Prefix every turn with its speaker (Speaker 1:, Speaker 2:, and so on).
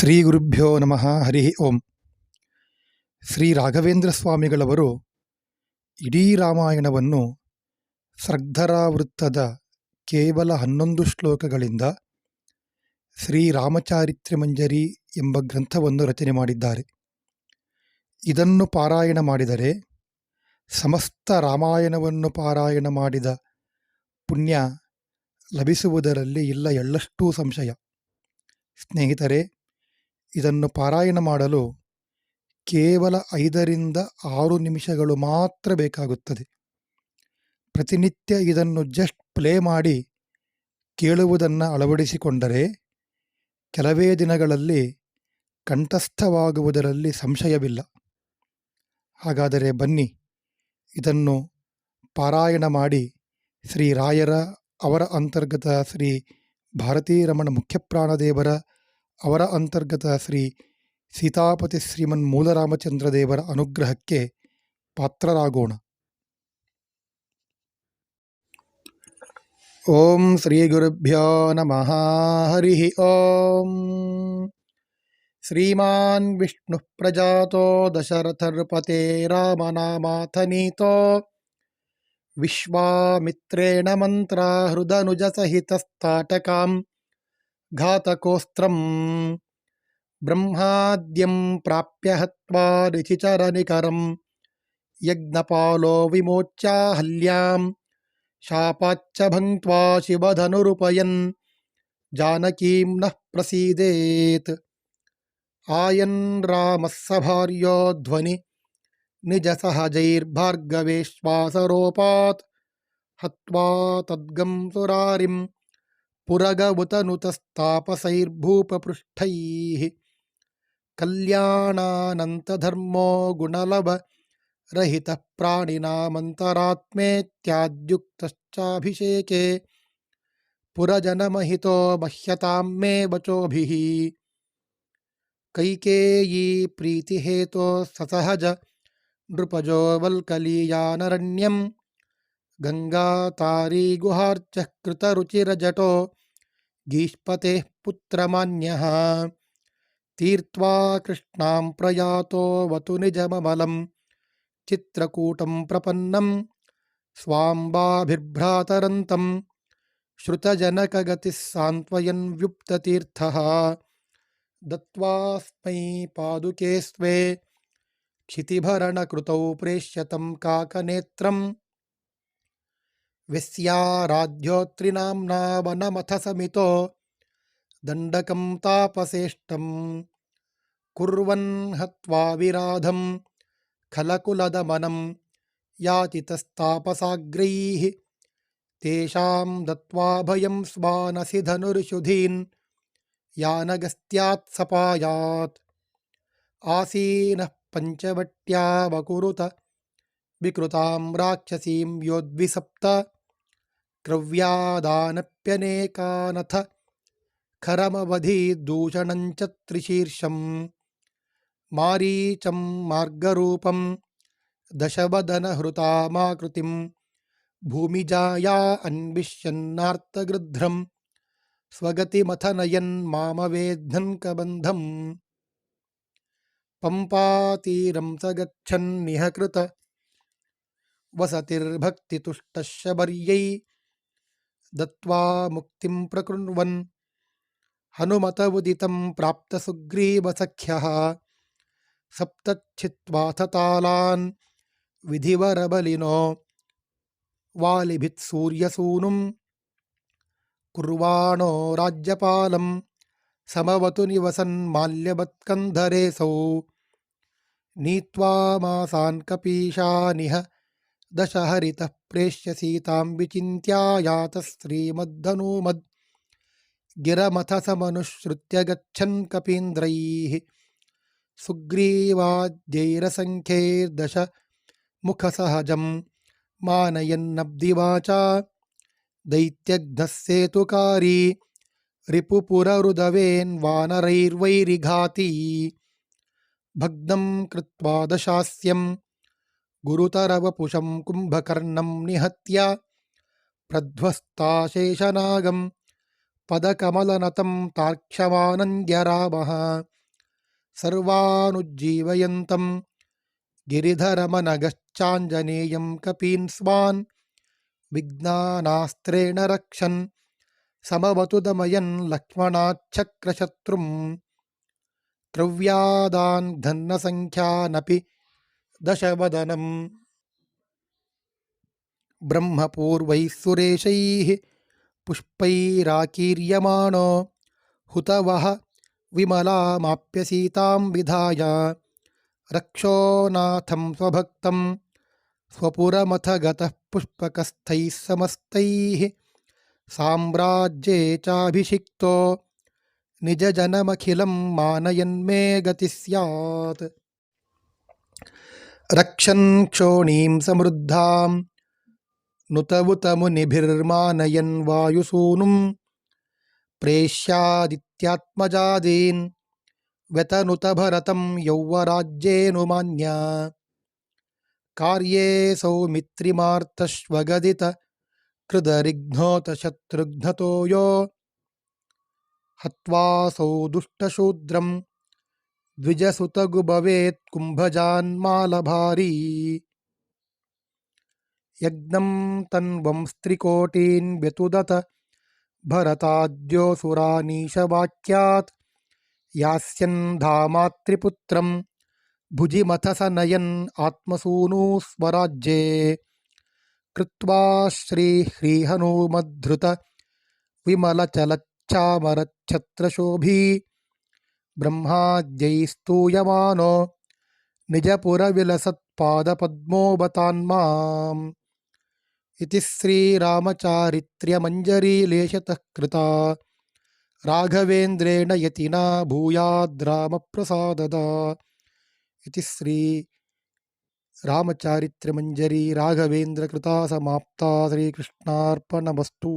Speaker 1: ಶ್ರೀ ಗುರುಭ್ಯೋ ನಮಃ, ಹರಿ ಓಂ. ಶ್ರೀ ರಾಘವೇಂದ್ರ ಸ್ವಾಮಿಗಳವರು ಇಡೀ ರಾಮಾಯಣವನ್ನು ವೃತ್ತದ ಕೇವಲ ಹನ್ನೊಂದು ಶ್ಲೋಕಗಳಿಂದ ಶ್ರೀ ಮಂಜರಿ ಎಂಬ ಗ್ರಂಥವನ್ನು ರಚನೆ ಮಾಡಿದ್ದಾರೆ. ಇದನ್ನು ಪಾರಾಯಣ ಮಾಡಿದರೆ ಸಮಸ್ತ ರಾಮಾಯಣವನ್ನು ಪಾರಾಯಣ ಮಾಡಿದ ಪುಣ್ಯ ಲಭಿಸುವುದರಲ್ಲಿ ಇಲ್ಲ ಎಳ್ಳಷ್ಟೂ ಸಂಶಯ. ಸ್ನೇಹಿತರೆ ಇದನ್ನು ಪಾರಾಯಣ ಮಾಡಲು ಕೇವಲ ಐದರಿಂದ ಆರು ನಿಮಿಷಗಳು ಮಾತ್ರ ಬೇಕಾಗುತ್ತದೆ. ಪ್ರತಿನಿತ್ಯ ಇದನ್ನು ಜಸ್ಟ್ ಪ್ಲೇ ಮಾಡಿ ಕೇಳುವುದನ್ನು ಅಳವಡಿಸಿಕೊಂಡರೆ ಕೆಲವೇ ದಿನಗಳಲ್ಲಿ ಕಂಠಸ್ಥವಾಗುವುದರಲ್ಲಿ ಸಂಶಯವಿಲ್ಲ. ಹಾಗಾದರೆ ಬನ್ನಿ, ಇದನ್ನು ಪಾರಾಯಣ ಮಾಡಿ ಶ್ರೀ ರಾಯರ ಅವರ ಅಂತರ್ಗತ ಶ್ರೀ ಭಾರತೀರಮಣ ಮುಖ್ಯಪ್ರಾಣದೇವರ ಅವರ ಅಂತರ್ಗತ ಶ್ರೀ ಸೀತಾಪತಿ ಶ್ರೀಮನ್ ಮೂಲರಾಮಚಂದ್ರ ದೇವರ ಅನುಗ್ರಹಕ್ಕೆ ಪಾತ್ರರಾಗೋಣ ಓಂ ಶ್ರೀ ಗುರುಭ್ಯೋ ನಮಃ ಹರಿ ಓಂ ಶ್ರೀಮಾನ್ ವಿಷ್ಣು ಪ್ರಜಾತೋ ದಶರಥರ್ಪತೆ ರಾಮನಾಮಾಥನೀತೋ ವಿಶ್ವಾಮಿತ್ರೇಣ ಮಂತ್ರ ಹೃದನುಜ ಸಹಿತಸ್ತಾಟಕಾಂ घातकोऽस्त्रम्। ब्रह्माद्यं प्राप्य हत्वा ऋचिचरनिकरं यज्ञपालो विमोच्याहल्यां शापाच्च भङ्क्त्वा शिवधनुरुपयन्। जानकीं नः प्रसीदेत्। आयन् रामः सभार्यो ध्वनि। निजसहजैर्भार्गवेश्वासरोपात्। हत्वा तद्गं सुरारिम्। पुरगवुतनुतस्तापसैर्भूपपृष्ठैः। कल्याणानन्तधर्मो गुणलभरहितः प्राणिनामन्तरात्मेत्याद्युक्तश्चाभिषेके पुरजनमहितो मह्यतां मे वचोभिः। कैकेयी प्रीतिहेतो ससहज, नृपजो वल्कलीयानरण्यं गङ्गातारी गुहार्चः कृतरुचिरजटो। गीष्पतेः पुत्रमान्यः। तीर्त्वा कृष्णां प्रयातो वतु निजममलं चित्रकूटं प्रपन्नं स्वाम्बाभिर्भ्रातरन्तं श्रुतजनकगतिः सान्त्वयन् व्युप्ततीर्थः। पादुके स्वे क्षितिभरणकृतौ प्रेष्यतं काकनेत्रम्। विस्याराध्योत्रिनाम्ना वनमथ समितो दण्डकं तापसेष्टं कुर्वन् हत्वा विराधं खलकुलदमनं याचितस्तापसाग्रैः तेषां दत्त्वा भयं स्वानसि धनुर्षुधीन् यानगस्त्यात् सपायात्। आसीनः पञ्चवट्यावकुरुत विकृतां राक्षसीं योद्विसप्त क्रव्यादानप्यनेकानथ खरमवधीदूषणञ्च त्रिशीर्षं मारीचं मार्गरूपं दशवदनहृतामाकृतिं भूमिजाया अन्विष्यन्नार्तगृध्रं स्वगतिमथनयन् मामवेद्धन्कबन्धम् पम्पातीरं स गच्छन्निह कृत దత్వా ముక్తిం ప్రకృణ్వన్ హనుమత ఉదితం ప్రాప్త సుగ్రీవసఖ్య సప్తచ్చిత్వాథ తాళాన్ విధివరబలినో వాలిభిత్సూర్యసూనుం కుర్వాణో రాజ్యపాలం సమవతు నివసన్ మాల్యవత్కంధరేసౌ నీత్వా మాసాన్ కపీషానిహ दशहरितः प्रेष्य सीतां विचिन्त्यायातः श्रीमद्धनूमद्। गिरमथ समनुसृत्य गच्छन् कपीन्द्रैः। सुग्रीवाद्यैरसङ्ख्यैर्दश मुखसहजं मानयन्नब्धिवाचा। दैत्यग्धः सेतुकारी रिपुपुररुदवेन्वानरैर्वैरिघाती। भग्नं कृत्वा दशास्यं गुरुतरवपुषं कुम्भकर्णं निहत्य प्रध्वस्ताशेषनागं पदकमलनतं तार्क्ष्यमानन्द्यरामः सर्वानुज्जीवयन्तं गिरिधरमनगश्चाञ्जनेयं कपीन्स्वान् विज्ञानास्त्रेण रक्षन् समवतु दमयन् लक्ष्मणाच्छक्रशत्रुं त्रव्यादान् धन्नसङ्ख्यानपि दशवदनम् ब्रह्मपूर्वैः सुरेशैः पुष्पैराकीर्यमाणो। हुतवः विमलामाप्य सीतां विधाय। रक्षोनाथं स्वभक्तं। स्वपुरमथ गतः पुष्पकस्थैः समस्तैः साम्राज्ये चाभिषिक्तो। निजजनमखिलं मानयन्मे गतिः स्यात्। రక్షన్ క్షోణీం సమృద్ధాం నుతవుతమునిభిర్మానయన్ వాయుసూనుం ప్రేష్యాదిత్యాత్మజాదీన్ వ్యతనుతభరతం యౌవరాజ్యేనుమాన్య కార్యే సౌమిత్రిమార్తష్వగదిత కృదరిఘ్నోత శత్రుఘ్నతో యో హత్వాసౌ దుష్టశూద్రం दुष्टशूद्रं द्विजसुतगुभवेत् कुम्भजान्मालभारी यज्ञं तन्वंस्त्रिकोटीन् व्यतुदत, भरताद्योऽसुरानीशवाक्यात्, यास्यन् धामात्रिपुत्रं भुजिमथ स नयन् आत्मसूनु स्वराज्ये कृत्वा श्रीह्रीहनुमद्धृत, विमलचलच्चामरच्छत्रशोभी ब्रह्माद्यैस्तूयमानो निजपुरविलसत्पादपद्मोबतान्माम् इति श्रीरामचारित्र्यमञ्जरीलेशतः कृता राघवेन्द्रेण यतिना भूयाद्रामप्रसाददा इति श्री रामचारित्र्यमञ्जरी राघवेन्द्रकृता समाप्ता श्रीकृष्णार्पणमस्तु